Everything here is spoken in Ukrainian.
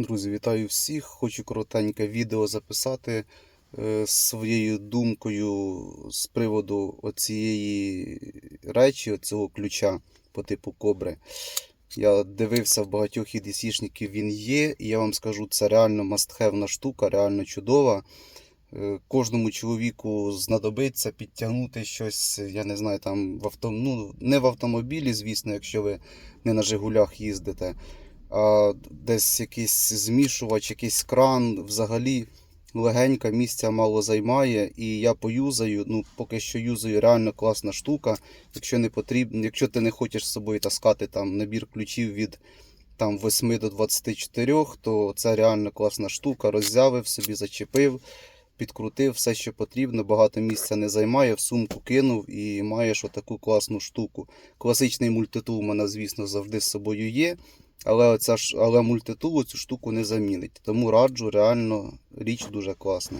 Друзі, вітаю всіх. Хочу коротеньке відео записати е, з своєю думкою з приводу оцієї речі, цього ключа по типу кобри. Я дивився в багатьох EDC-шників, він є, і я вам скажу, це реально мастхевна штука, реально чудова. Е, Кожному чоловіку знадобиться підтягнути щось, я не знаю, там в авто... ну, не в автомобілі, звісно, якщо ви не на Жигулях їздите десь якийсь змішувач, якийсь кран, взагалі легенька, місця мало займає. І я поюзаю, ну поки що юзаю реально класна штука. Якщо не потрібно, якщо ти не хочеш з собою таскати там набір ключів від там 8 до 24, то це реально класна штука. Роззявив собі, зачепив. Підкрутив все, що потрібно, багато місця не займає, в сумку кинув і маєш отаку класну штуку. Класичний мультитул у мене, звісно, завжди з собою є. Але оця ж, але мультитул цю штуку не замінить. Тому раджу, реально річ дуже класна.